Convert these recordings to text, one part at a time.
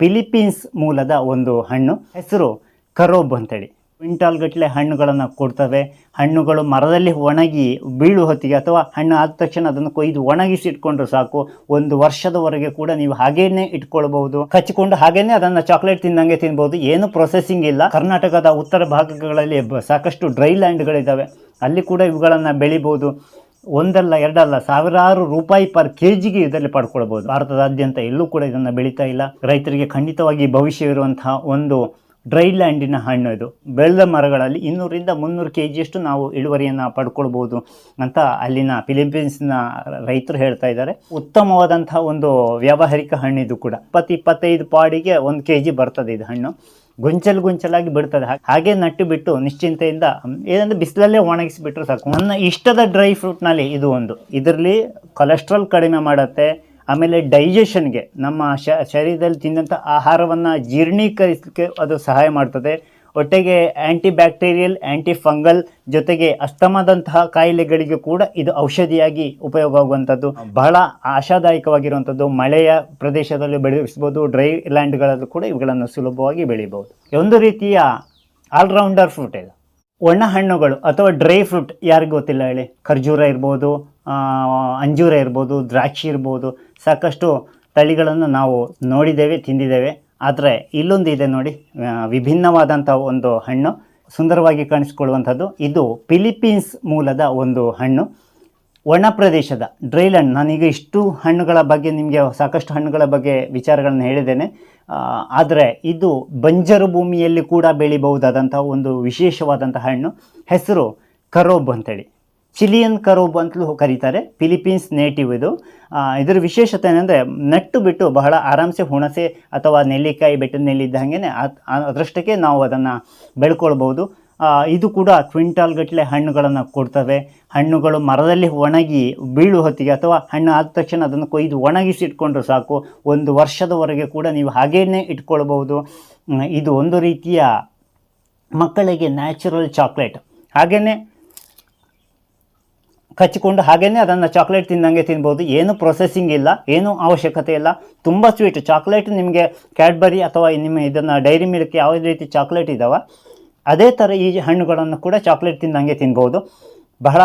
Philippines ಮೂಲದ ಒಂದು ಹಣ್ಣು. ಹೆಸರು ಕರೋಬ್ ಅಂತೇಳಿ. ಕ್ವಿಂಟಾಲ್ ಗಟ್ಟಲೆ ಹಣ್ಣುಗಳನ್ನು ಕೊಡ್ತವೆ. ಹಣ್ಣುಗಳು ಮರದಲ್ಲಿ ಒಣಗಿ ಬೀಳು ಹೊತ್ತಿಗೆ ಅಥವಾ ಹಣ್ಣು ಆದ ತಕ್ಷಣ ಅದನ್ನು ಕೊಯ್ದು ಒಣಗಿಸಿ ಇಟ್ಕೊಂಡ್ರೆ ಸಾಕು. ಒಂದು ವರ್ಷದವರೆಗೆ ಕೂಡ ನೀವು ಹಾಗೇನೆ ಇಟ್ಕೊಳ್ಬಹುದು. ಕಚ್ಚಿಕೊಂಡು ಹಾಗೇನೆ ಅದನ್ನು ಚಾಕ್ಲೇಟ್ ತಿಂದಂಗೆ ತಿನ್ಬಹುದು ಏನು ಪ್ರೊಸೆಸಿಂಗ್ ಇಲ್ಲ. ಕರ್ನಾಟಕದ ಉತ್ತರ ಭಾಗಗಳಲ್ಲಿ ಸಾಕಷ್ಟು ಡ್ರೈ ಲ್ಯಾಂಡ್ಗಳಿದ್ದಾವೆ ಅಲ್ಲಿ ಕೂಡ ಇವುಗಳನ್ನು ಬೆಳಿಬೋದು. ಒಂದಲ್ಲ, ಎರಡಲ್ಲ, ಸಾವಿರಾರು ರೂಪಾಯಿ ಪರ್ ಕೆ ಜಿಗೆ ಇದರಲ್ಲಿ ಪಡ್ಕೊಳ್ಬೋದು. ಭಾರತದಾದ್ಯಂತ ಎಲ್ಲೂ ಕೂಡ ಇದನ್ನು ಬೆಳೀತಾ ಇಲ್ಲ. ರೈತರಿಗೆ ಖಂಡಿತವಾಗಿ ಭವಿಷ್ಯವಿರುವಂತಹ ಒಂದು ಡ್ರೈ ಲ್ಯಾಂಡಿನ ಹಣ್ಣು ಇದು. ಬೆಳೆದ ಮರಗಳಲ್ಲಿ ಇನ್ನೂರಿಂದ ಮುನ್ನೂರು ಕೆ ಜಿಯಷ್ಟು ನಾವು ಇಳುವರಿಯನ್ನು ಪಡ್ಕೊಳ್ಬೋದು ಅಂತ ಅಲ್ಲಿನ ಫಿಲಿಪೀನ್ಸ್ನ ರೈತರು ಹೇಳ್ತಾ ಇದ್ದಾರೆ. ಉತ್ತಮವಾದಂತಹ ಒಂದು ವ್ಯಾವಹಾರಿಕ ಹಣ್ಣು ಇದು ಕೂಡ. ಇಪ್ಪತ್ತು, ಇಪ್ಪತ್ತೈದು ಪಾಡಿಗೆ ಒಂದು ಕೆ ಜಿ ಬರ್ತದೆ ಇದು ಹಣ್ಣು. ಗೊಂಚಲು ಗೊಂಚಲಾಗಿ ಬಿಡ್ತದೆ. ಹಾಗೆ ನಟ್ಟು ಬಿಟ್ಟು ನಿಶ್ಚಿಂತೆಯಿಂದ ಏನಂದ್ರೆ ಬಿಸಿಲಲ್ಲೇ ಒಣಗಿಸಿಬಿಟ್ರೆ ಸಾಕು. ನನ್ನ ಇಷ್ಟದ ಡ್ರೈ ಫ್ರೂಟ್ನಲ್ಲಿ ಇದು ಒಂದು. ಇದರಲ್ಲಿ ಕೊಲೆಸ್ಟ್ರಾಲ್ ಕಡಿಮೆ ಮಾಡುತ್ತೆ. ಆಮೇಲೆ ಡೈಜೆಷನ್ಗೆ ನಮ್ಮ ಶರೀರದಲ್ಲಿ ತಿಂದಂಥ ಆಹಾರವನ್ನು ಜೀರ್ಣೀಕರಿಸಲಿಕ್ಕೆ ಅದು ಸಹಾಯ ಮಾಡ್ತದೆ. ಒಟ್ಟಿಗೆ ಆ್ಯಂಟಿ ಬ್ಯಾಕ್ಟೀರಿಯಲ್ ಆ್ಯಂಟಿ ಫಂಗಲ್ ಜೊತೆಗೆ ಅಸ್ತಮದಂತಹ ಕಾಯಿಲೆಗಳಿಗೆ ಕೂಡ ಇದು ಔಷಧಿಯಾಗಿ ಉಪಯೋಗವಾಗುವಂಥದ್ದು. ಬಹಳ ಆಶಾದಾಯಕವಾಗಿರುವಂಥದ್ದು. ಮಳೆಯ ಪ್ರದೇಶದಲ್ಲಿ ಬೆಳೆಸ್ಬೋದು ಡ್ರೈ ಲ್ಯಾಂಡ್ಗಳಲ್ಲೂ ಕೂಡ ಇವುಗಳನ್ನು ಸುಲಭವಾಗಿ ಬೆಳಿಬೋದು ಒಂದು ರೀತಿಯ ಆಲ್ರೌಂಡರ್ ಫ್ರೂಟ್ ಇದು. ಒಣ ಹಣ್ಣುಗಳು ಅಥವಾ ಡ್ರೈ ಫ್ರೂಟ್ ಯಾರಿಗೂ ಗೊತ್ತಿಲ್ಲ ಹೇಳಿ? ಖರ್ಜೂರ ಇರ್ಬೋದು ಅಂಜೂರ ಇರ್ಬೋದು, ದ್ರಾಕ್ಷಿ ಇರ್ಬೋದು. ಸಾಕಷ್ಟು ತಳಿಗಳನ್ನು ನಾವು ನೋಡಿದ್ದೇವೆ, ತಿಂದಿದ್ದೇವೆ. ಆದರೆ ಇಲ್ಲೊಂದು ಇದೆ ನೋಡಿ ವಿಭಿನ್ನವಾದಂಥ ಒಂದು ಹಣ್ಣು, ಸುಂದರವಾಗಿ ಕಾಣಿಸ್ಕೊಳ್ಳುವಂಥದ್ದು. ಇದು ಫಿಲಿಪೀನ್ಸ್ ಮೂಲದ ಒಂದು ಹಣ್ಣು. ಒಣ ಪ್ರದೇಶದ ಡ್ರೈಲ್ಯಾಂಡ್ ನಾನೀಗ ಇಷ್ಟು ಹಣ್ಣುಗಳ ಬಗ್ಗೆ ನಿಮಗೆ ಸಾಕಷ್ಟು ಹಣ್ಣುಗಳ ಬಗ್ಗೆ ವಿಚಾರಗಳನ್ನು ಹೇಳಿದ್ದೇನೆ. ಆದರೆ ಇದು ಬಂಜರು ಭೂಮಿಯಲ್ಲಿ ಕೂಡ ಬೆಳಿಬಹುದಾದಂಥ ಒಂದು ವಿಶೇಷವಾದಂಥ ಹಣ್ಣು. ಹೆಸರು ಕರೋಬ್ ಅಂತೇಳಿ. ಚಿಲಿಯನ್ ಕರೋಬ್ ಅಂತಲೂ ಕರೀತಾರೆ. ಫಿಲಿಪೀನ್ಸ್ ನೇಟಿವ್ ಇದು. ಇದರ ವಿಶೇಷತೆ ಏನಂದರೆ ನೆಟ್ಟು ಬಿಟ್ಟು ಬಹಳ ಆರಾಮ್ಸೆ ಹುಣಸೆ ಅಥವಾ ನೆಲ್ಲಿಕಾಯಿ ಬೆಟ್ಟದ ನೆಲ್ಲಿ ಹಾಗೆ ಅದರಷ್ಟಕ್ಕೆ ನಾವು ಅದನ್ನು ಬೆಳ್ಕೊಳ್ಬೋದು ಇದು ಕೂಡ ಕ್ವಿಂಟಾಲ್ ಗಟ್ಟಲೆ ಹಣ್ಣುಗಳನ್ನು ಕೊಡ್ತವೆ. ಹಣ್ಣುಗಳು ಮರದಲ್ಲಿ ಒಣಗಿ ಬೀಳು ಹೊತ್ತಿಗೆ ಅಥವಾ ಹಣ್ಣು ಆದ ತಕ್ಷಣ ಅದನ್ನು ಕೊಯ್ದು ಒಣಗಿಸಿ ಇಟ್ಕೊಂಡ್ರೆ ಸಾಕು. ಒಂದು ವರ್ಷದವರೆಗೆ ಕೂಡ ನೀವು ಹಾಗೇನೆ ಇಟ್ಕೊಳ್ಬೋದು ಇದು ಒಂದು ರೀತಿಯ ಮಕ್ಕಳಿಗೆ ನ್ಯಾಚುರಲ್ ಚಾಕ್ಲೇಟ್. ಹಾಗೆಯೇ ಕಚ್ಚಿಕೊಂಡು ಹಾಗೇನೆ ಅದನ್ನು ಚಾಕ್ಲೇಟ್ ತಿಂದಂಗೆ ತಿನ್ಬೋದು. ಏನು ಪ್ರೊಸೆಸಿಂಗ್ ಇಲ್ಲ, ಏನು ಅವಶ್ಯಕತೆ ಇಲ್ಲ. ತುಂಬ ಸ್ವೀಟ್ ಚಾಕ್ಲೇಟ್ ನಿಮಗೆ ಕ್ಯಾಡ್ಬರಿ ಅಥವಾ ನಿಮ್ಮ ಇದನ್ನು ಡೈರಿ ಮಿಲ್ಕ್ ಯಾವುದೇ ರೀತಿ ಚಾಕ್ಲೇಟ್ ಇದ್ದಾವೆ ಅದೇ ಥರ ಈ ಹಣ್ಣುಗಳನ್ನು ಕೂಡ ಚಾಕ್ಲೇಟ್ ತಿಂದಂಗೆ ತಿನ್ಬೋದು. ಬಹಳ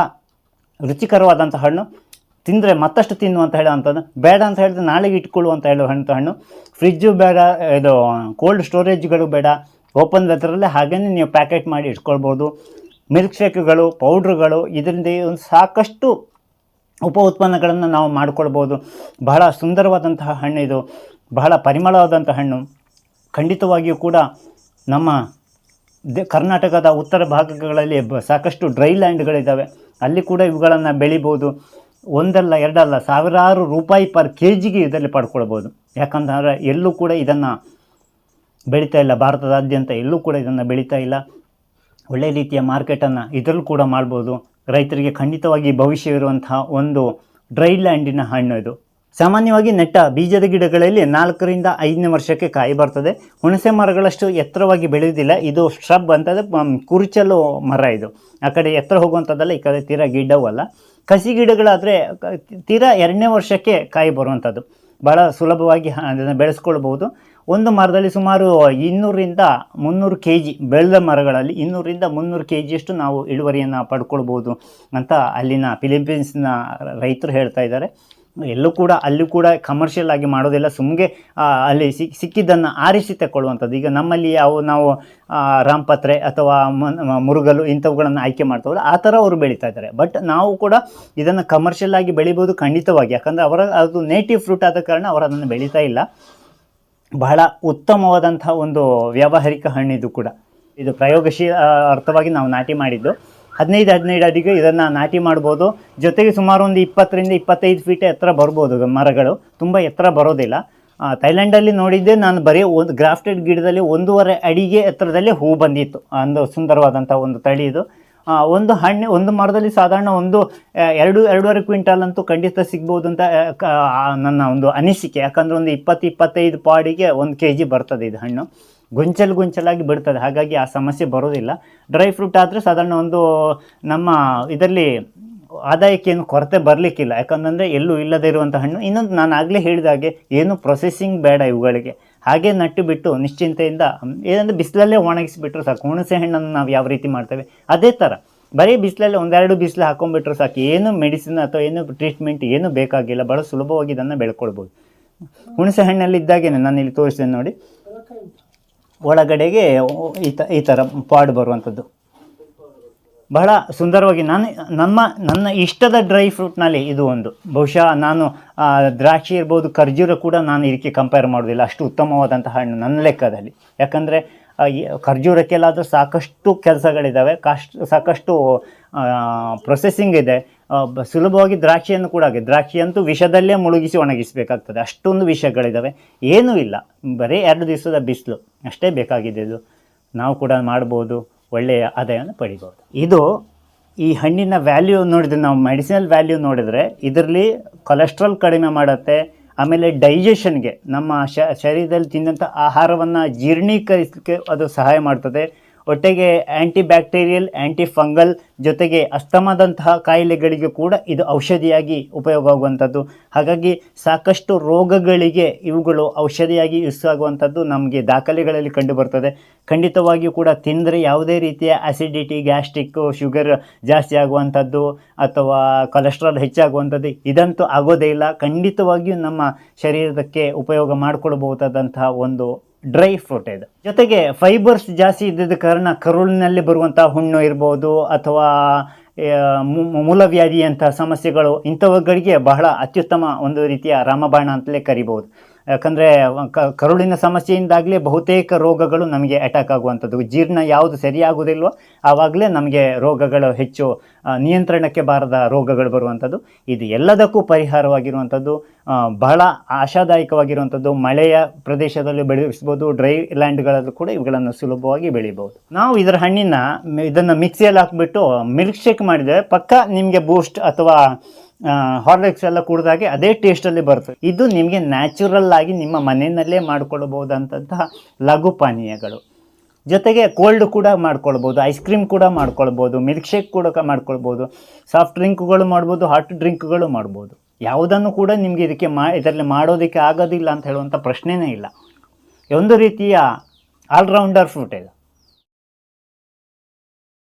ರುಚಿಕರವಾದಂಥ ಹಣ್ಣು. ತಿಂದರೆ ಮತ್ತಷ್ಟು ತಿನ್ನು ಅಂತ ಹೇಳೋವಂಥದ್ದು ಬೇಡ ಅಂತ ಹೇಳಿದ್ರೆ ನಾಳೆಗೆ ಇಟ್ಕೊಳ್ಳು ಅಂತ ಹೇಳೋ ಹಣ್ಣು ಹಣ್ಣು. ಫ್ರಿಜ್ಜು ಬೇಡ, ಇದು ಕೋಲ್ಡ್ ಸ್ಟೋರೇಜ್ಗಳು ಬೇಡ. ಓಪನ್ ವೆದರಲ್ಲೇ ಹಾಗೇನೆ ನೀವು ಪ್ಯಾಕೆಟ್ ಮಾಡಿ ಇಟ್ಕೊಳ್ಬೋದು. ಮಿಲ್ಕ್ ಶೇಕ್ಗಳು ಪೌಡ್ರುಗಳು, ಇದರಿಂದ ಒಂದು ಸಾಕಷ್ಟು ಉಪ ಉತ್ಪನ್ನಗಳನ್ನು ನಾವು ಮಾಡಿಕೊಳ್ಬೋದು. ಬಹಳ ಸುಂದರವಾದಂತಹ ಹಣ್ಣು ಇದು. ಬಹಳ ಪರಿಮಳವಾದಂಥ ಹಣ್ಣು. ಖಂಡಿತವಾಗಿಯೂ ಕೂಡ ನಮ್ಮ ದ ಕರ್ನಾಟಕದ ಉತ್ತರ ಭಾಗಗಳಲ್ಲಿ ಸಾಕಷ್ಟು ಡ್ರೈ ಲ್ಯಾಂಡ್ಗಳಿದ್ದಾವೆ ಅಲ್ಲಿ ಕೂಡ ಇವುಗಳನ್ನು ಬೆಳಿಬೋದು. ಒಂದಲ್ಲ, ಎರಡಲ್ಲ, ಸಾವಿರಾರು ರೂಪಾಯಿ ಪರ್ ಕೆ ಜಿಗೆ ಇದರಲ್ಲಿ ಪಡ್ಕೊಳ್ಬೋದು. ಯಾಕಂತಂದರೆ ಎಲ್ಲೂ ಕೂಡ ಇದನ್ನು ಬೆಳೀತಾ ಇಲ್ಲ. ಭಾರತದಾದ್ಯಂತ ಎಲ್ಲೂ ಕೂಡ ಇದನ್ನು ಬೆಳೀತಾ ಇಲ್ಲ. ಒಳ್ಳೆಯ ರೀತಿಯ ಮಾರ್ಕೆಟನ್ನು ಇದರಲ್ಲೂ ಕೂಡ ಮಾಡ್ಬೋದು. ರೈತರಿಗೆ ಖಂಡಿತವಾಗಿ ಭವಿಷ್ಯವಿರುವಂತಹ ಒಂದು ಡ್ರೈ ಲ್ಯಾಂಡಿನ ಹಣ್ಣು ಇದು. ಸಾಮಾನ್ಯವಾಗಿ ನೆಟ್ಟ ಬೀಜದ ಗಿಡಗಳಲ್ಲಿ ನಾಲ್ಕರಿಂದ ಐದನೇ ವರ್ಷಕ್ಕೆ ಕಾಯಿ ಬರ್ತದೆ. ಹುಣಸೆ ಮರಗಳಷ್ಟು ಎತ್ತರವಾಗಿ ಬೆಳೆಯುವುದಿಲ್ಲ. ಇದು ಶ್ರಬ್ ಅಂತಂದರೆ ಕುರುಚಲು ಮರ ಇದು. ಆ ಕಡೆ ಎತ್ತರ ಹೋಗುವಂಥದ್ದಲ್ಲ, ಈ ಕಡೆ ತೀರಾ ಗಿಡವಲ್ಲ ಕಸಿ ಗಿಡಗಳಾದರೆ ತೀರಾ ಎರಡನೇ ವರ್ಷಕ್ಕೆ ಕಾಯಿ ಬರುವಂಥದ್ದು. ಭಾಳ ಸುಲಭವಾಗಿ ಅದನ್ನು ಬೆಳೆಸ್ಕೊಳ್ಬೋದು ಒಂದು ಮರದಲ್ಲಿ ಸುಮಾರು ಇನ್ನೂರರಿಂದ ಮುನ್ನೂರು ಕೆ ಜಿ ಬೆಳೆದ ಮರಗಳಲ್ಲಿ ಇನ್ನೂರಿಂದ ಮುನ್ನೂರು ಕೆ ಜಿಯಷ್ಟು ನಾವು ಇಳುವರಿಯನ್ನು ಪಡ್ಕೊಳ್ಬೋದು ಅಂತ ಅಲ್ಲಿನ ಫಿಲಿಪೀನ್ಸ್ನ ರೈತರು ಹೇಳ್ತಾ ಇದ್ದಾರೆ. ಎಲ್ಲೂ ಕೂಡ, ಅಲ್ಲೂ ಕೂಡ ಕಮರ್ಷಿಯಲ್ ಆಗಿ ಮಾಡೋದಿಲ್ಲ. ಸುಮ್ಗೆ ಅಲ್ಲಿ ಸಿಕ್ ಸಿಕ್ಕಿದ್ದನ್ನು ಆರಿಸಿ ತಗೊಳ್ಳುವಂಥದ್ದು ಈಗ ನಮ್ಮಲ್ಲಿ ಯಾವ, ನಾವು ರಾಮಪತ್ರೆ ಅಥವಾ ಮುರುಗಲು ಇಂಥವುಗಳನ್ನು ಆಯ್ಕೆ ಮಾಡ್ತವಲ್ಲ, ಆ ಥರ ಅವರು ಬೆಳೀತಾ ಇದ್ದಾರೆ. ಬಟ್ ನಾವು ಕೂಡ ಇದನ್ನು ಕಮರ್ಷಿಯಲ್ ಆಗಿ ಬೆಳಿಬೋದು ಖಂಡಿತವಾಗಿ. ಯಾಕಂದರೆ ಅವರ, ಅದು ನೇಟಿವ್ ಫ್ರೂಟ್ ಆದ ಕಾರಣ ಅವರು ಅದನ್ನು ಬೆಳೀತಾ ಇಲ್ಲ. ಬಹಳ ಉತ್ತಮವಾದಂಥ ಒಂದು ವ್ಯಾವಹಾರಿಕ ಹಣ್ಣಿದು ಕೂಡ. ಇದು ಪ್ರಯೋಗಶೀಲ ಅರ್ಥವಾಗಿ ನಾವು ನಾಟಿ ಮಾಡಿದ್ದು. ಹದಿನೈದು ಹದಿನೈದು ಅಡಿಗೆ ಇದನ್ನು ನಾಟಿ ಮಾಡ್ಬೋದು. ಜೊತೆಗೆ ಸುಮಾರು ಒಂದು ಇಪ್ಪತ್ತರಿಂದ ಇಪ್ಪತ್ತೈದು ಫೀಟ್ ಎತ್ತರ ಬರ್ಬೋದು ಮರಗಳು. ತುಂಬ ಎತ್ತರ ಬರೋದಿಲ್ಲ. ಥೈಲ್ಯಾಂಡಲ್ಲಿ ನೋಡಿದ್ದೆ ನಾನು ಬರೀ ಒಂದು ಗ್ರಾಫ್ಟೆಡ್ ಗಿಡದಲ್ಲಿ ಒಂದೂವರೆ ಅಡಿಗೆ ಎತ್ತರದಲ್ಲಿ ಹೂ ಬಂದಿತ್ತು. ಒಂದು ಸುಂದರವಾದಂಥ ಒಂದು ತಳಿ ಇದು. ಒಂದು ಹಣ್ಣು, ಒಂದು ಮರದಲ್ಲಿ ಸಾಧಾರಣ ಒಂದು ಎರಡು, ಎರಡೂವರೆ ಕ್ವಿಂಟಾಲ್ ಅಂತೂ ಖಂಡಿತ ಸಿಗ್ಬೋದು ಅಂತ ನನ್ನ ಒಂದು ಅನಿಸಿಕೆ. ಯಾಕಂದರೆ ಒಂದು ಇಪ್ಪತ್ತು, ಇಪ್ಪತ್ತೈದು ಪಾಡಿಗೆ ಒಂದು ಕೆ ಜಿ ಬರ್ತದೆ ಇದು ಹಣ್ಣು. ಗೊಂಚಲು ಗೊಂಚಲಾಗಿ ಬಿಡ್ತದೆ. ಹಾಗಾಗಿ ಆ ಸಮಸ್ಯೆ ಬರೋದಿಲ್ಲ. ಡ್ರೈ ಫ್ರೂಟ್ ಆದರೆ ಸಾಧಾರಣ ಒಂದು ನಮ್ಮ ಇದರಲ್ಲಿ ಆದಾಯಕ್ಕೆ ಏನು ಕೊರತೆ ಬರಲಿಕ್ಕಿಲ್ಲ. ಯಾಕಂತಂದರೆ ಎಲ್ಲೂ ಇಲ್ಲದೇ ಇರುವಂಥ ಹಣ್ಣು. ಇನ್ನೊಂದು ನಾನು ಆಗಲೇ ಹೇಳಿದ ಹಾಗೆ ಏನು ಪ್ರೊಸೆಸಿಂಗ್ ಬೇಡ ಇವುಗಳಿಗೆ. ಹಾಗೆ ನಟ್ಟು ಬಿಟ್ಟು ನಿಶ್ಚಿಂತೆಯಿಂದ ಏನಂದರೆ ಏನಂದ್ರೆ ಬಿಸಿಲಲ್ಲೇ ಒಣಗಿಸಿಬಿಟ್ರೆ ಸಾಕು. ಹುಣಸೆ ಹಣ್ಣನ್ನು ನಾವು ಯಾವ ರೀತಿ ಮಾಡ್ತೇವೆ? ಅದೇ ಥರ ಬರೀ ಬಿಸಿಲಲ್ಲಿ ಒಂದೆರಡು ಬಿಸಿಲು ಹಾಕೊಂಡ್ಬಿಟ್ರೆ ಸಾಕು. ಏನು ಮೆಡಿಸಿನ್ ಅಥವಾ ಏನು ಟ್ರೀಟ್ಮೆಂಟ್ ಏನು ಬೇಕಾಗಿಲ್ಲ. ಭಾಳ ಸುಲಭವಾಗಿ ಇದನ್ನು ಬೆಳ್ಕೊಳ್ಬೋದು. ಹುಣಸೆ ಹಣ್ಣಲ್ಲಿ ಇದ್ದಾಗೇನೆ ನಾನು ಇಲ್ಲಿ ತೋರಿಸ್ತೇನೆ ನೋಡಿ. ಒಳಗಡೆಗೆ ಈ ತ, ಈ ಥರ ಪಾಡ್ ಬರುವಂಥದ್ದು ಬಹಳ ಸುಂದರವಾಗಿ ನಾನು ನಮ್ಮ, ನನ್ನ ಇಷ್ಟದ ಡ್ರೈ ಫ್ರೂಟ್ನಲ್ಲಿ ಇದು ಒಂದು. ಬಹುಶಃ ನಾನು ದ್ರಾಕ್ಷಿ ಇರ್ಬೋದು, ಖರ್ಜೂರ ಕೂಡ ನಾನು ಇದಕ್ಕೆ ಕಂಪೇರ್ ಮಾಡೋದಿಲ್ಲ ಅಷ್ಟು ಉತ್ತಮವಾದಂಥ ಹಣ್ಣು ನನ್ನ ಲೆಕ್ಕದಲ್ಲಿ. ಯಾಕಂದರೆ ಖರ್ಜೂರಕ್ಕೆಲ್ಲಾದರೂ ಸಾಕಷ್ಟು ಕೆಲಸಗಳಿದ್ದಾವೆ. ಕಾಸ್ಟ್ ಸಾಕಷ್ಟು ಪ್ರೊಸೆಸಿಂಗ್ ಇದೆ. ಸುಲಭವಾಗಿ ದ್ರಾಕ್ಷಿಯನ್ನು ಕೂಡ ಹಾಗೆ, ದ್ರಾಕ್ಷಿಯಂತೂ ವಿಷದಲ್ಲೇ ಮುಳುಗಿಸಿ ಒಣಗಿಸಬೇಕಾಗ್ತದೆ. ಅಷ್ಟೊಂದು ವಿಷಯಗಳಿದ್ದಾವೆ ಏನೂ ಇಲ್ಲ. ಬರೀ ಎರಡು ದಿವಸದ ಬಿಸಿಲು. ಅಷ್ಟೇ ಬೇಕಾಗಿದೆ ಇದು ನಾವು ಕೂಡ ಮಾಡ್ಬೋದು. ಒಳ್ಳೆಯ ಆದಾಯವನ್ನು ಪಡಿಬೋದು ಇದು ಈ ಹಣ್ಣಿನ ವ್ಯಾಲ್ಯೂ ನೋಡಿದ್ರೆ, ನಾವು ಮೆಡಿಸಿನಲ್ ವ್ಯಾಲ್ಯೂ ನೋಡಿದರೆ, ಇದರಲ್ಲಿ ಕೊಲೆಸ್ಟ್ರಾಲ್ ಕಡಿಮೆ ಮಾಡುತ್ತೆ, ಆಮೇಲೆ ಡೈಜೆಷನ್ಗೆ ನಮ್ಮ ಶರೀರದಲ್ಲಿ ತಿಂದಂಥ ಆಹಾರವನ್ನು ಜೀರ್ಣೀಕರಿಸಲಿಕ್ಕೆ ಅದು ಸಹಾಯ ಮಾಡ್ತದೆ. ಒಟ್ಟಿಗೆ ಆ್ಯಂಟಿ ಬ್ಯಾಕ್ಟೀರಿಯಲ್ ಆ್ಯಂಟಿ ಫಂಗಲ್ ಜೊತೆಗೆ ಅಸ್ತಮಾದಂತಹ ಕಾಯಿಲೆಗಳಿಗೆ ಕೂಡ ಇದು ಔಷಧಿಯಾಗಿ ಉಪಯೋಗ ಆಗುವಂಥದ್ದು ಹಾಗಾಗಿ ಸಾಕಷ್ಟು ರೋಗಗಳಿಗೆ ಇವುಗಳು ಔಷಧಿಯಾಗಿ ಯೂಸ್ ಆಗುವಂಥದ್ದು ನಮಗೆ ದಾಖಲೆಗಳಲ್ಲಿ ಕಂಡುಬರ್ತದೆ ಖಂಡಿತವಾಗಿಯೂ ಕೂಡ ತಿಂದರೆ ಯಾವುದೇ ರೀತಿಯ ಆ್ಯಸಿಡಿಟಿ ಗ್ಯಾಸ್ಟ್ರಿಕ್ಕು ಶುಗರ್ ಜಾಸ್ತಿ ಆಗುವಂಥದ್ದು ಅಥವಾ ಕೊಲೆಸ್ಟ್ರಾಲ್ ಹೆಚ್ಚಾಗುವಂಥದ್ದು ಇದಂತೂ ಆಗೋದೇ ಇಲ್ಲ. ಖಂಡಿತವಾಗಿಯೂ ನಮ್ಮ ಶರೀರಕ್ಕೆ ಉಪಯೋಗ ಮಾಡಿಕೊಳ್ಬಹುದಾದಂತಹ ಒಂದು ಡ್ರೈ ಫ್ರೂಟ್ ಇದು. ಜೊತೆಗೆ ಫೈಬರ್ಸ್ ಜಾಸ್ತಿ ಇದ್ದಿದ್ದ ಕಾರಣ ಕರುಳಿನಲ್ಲಿ ಬರುವಂಥ ಹುಣ್ಣು ಇರ್ಬೋದು ಅಥವಾ ಮೂಲವ್ಯಾಧಿಯಂಥ ಸಮಸ್ಯೆಗಳು ಇಂಥವುಗಳಿಗೆ ಬಹಳ ಅತ್ಯುತ್ತಮ ಒಂದು ರೀತಿಯ ರಾಮಬಾಣ ಅಂತಲೇ ಕರಿಬೋದು ಯಾಕಂದರೆ ಕರುಳಿನ ಸಮಸ್ಯೆಯಿಂದಾಗಲೇ ಬಹುತೇಕ ರೋಗಗಳು ನಮಗೆ ಅಟ್ಯಾಕ್ ಆಗುವಂಥದ್ದು. ಜೀರ್ಣ ಯಾವುದು ಸರಿಯಾಗುವುದಿಲ್ವೋ, ಆವಾಗಲೇ ನಮಗೆ ರೋಗಗಳು ಹೆಚ್ಚು ನಿಯಂತ್ರಣಕ್ಕೆ ಬಾರದ ರೋಗಗಳು ಬರುವಂಥದ್ದು. ಇದು ಎಲ್ಲದಕ್ಕೂ ಪರಿಹಾರವಾಗಿರುವಂಥದ್ದು. ಬಹಳ ಆಶಾದಾಯಕವಾಗಿರುವಂಥದ್ದು. ಮಳೆಯ ಪ್ರದೇಶದಲ್ಲಿ ಬೆಳೆಸ್ಬೋದು ಡ್ರೈ ಲ್ಯಾಂಡ್ಗಳಲ್ಲೂ ಕೂಡ ಇವುಗಳನ್ನು ಸುಲಭವಾಗಿ ಬೆಳಿಬೋದು ನಾವು ಇದರ ಹಣ್ಣಿನ, ಇದನ್ನು ಮಿಕ್ಸಿಯಲ್ಲಿ ಹಾಕ್ಬಿಟ್ಟು ಮಿಲ್ಕ್ ಶೇಕ್ ಮಾಡಿದರೆ ಪಕ್ಕ ನಿಮಗೆ ಬೂಸ್ಟ್ ಅಥವಾ ಹಾರ್ಲಿಕ್ಸ್ ಎಲ್ಲ ಕುಡಿದಾಗೆ ಅದೇ ಟೇಸ್ಟಲ್ಲಿ ಬರುತ್ತೆ. ಇದು ನಿಮಗೆ ನ್ಯಾಚುರಲ್ ಆಗಿ ನಿಮ್ಮ ಮನೆಯಲ್ಲೇ ಮಾಡ್ಕೊಳ್ಬೋದಂತಹ ಲಘು ಪಾನೀಯಗಳು. ಜೊತೆಗೆ ಕೋಲ್ಡ್ ಕೂಡ ಮಾಡ್ಕೊಳ್ಬೋದು ಐಸ್ ಕ್ರೀಮ್ ಕೂಡ ಮಾಡ್ಕೊಳ್ಬೋದು ಮಿಲ್ಕ್ ಶೇಕ್ ಕೂಡ ಮಾಡ್ಕೊಳ್ಬೋದು ಸಾಫ್ಟ್ ಡ್ರಿಂಕ್ಗಳು ಮಾಡ್ಬೋದು ಹಾಟ್ ಡ್ರಿಂಕ್ಗಳು ಮಾಡ್ಬೋದು. ಯಾವುದನ್ನು ಕೂಡ ನಿಮಗೆ ಇದಕ್ಕೆ ಮಾ, ಇದರಲ್ಲಿ ಮಾಡೋದಕ್ಕೆ ಆಗೋದಿಲ್ಲ ಅಂತ ಹೇಳುವಂಥ ಪ್ರಶ್ನೆನೇ ಇಲ್ಲ. ಒಂದು ರೀತಿಯ ಆಲ್ರೌಂಡರ್ ಫ್ರೂಟ್ ಇದು.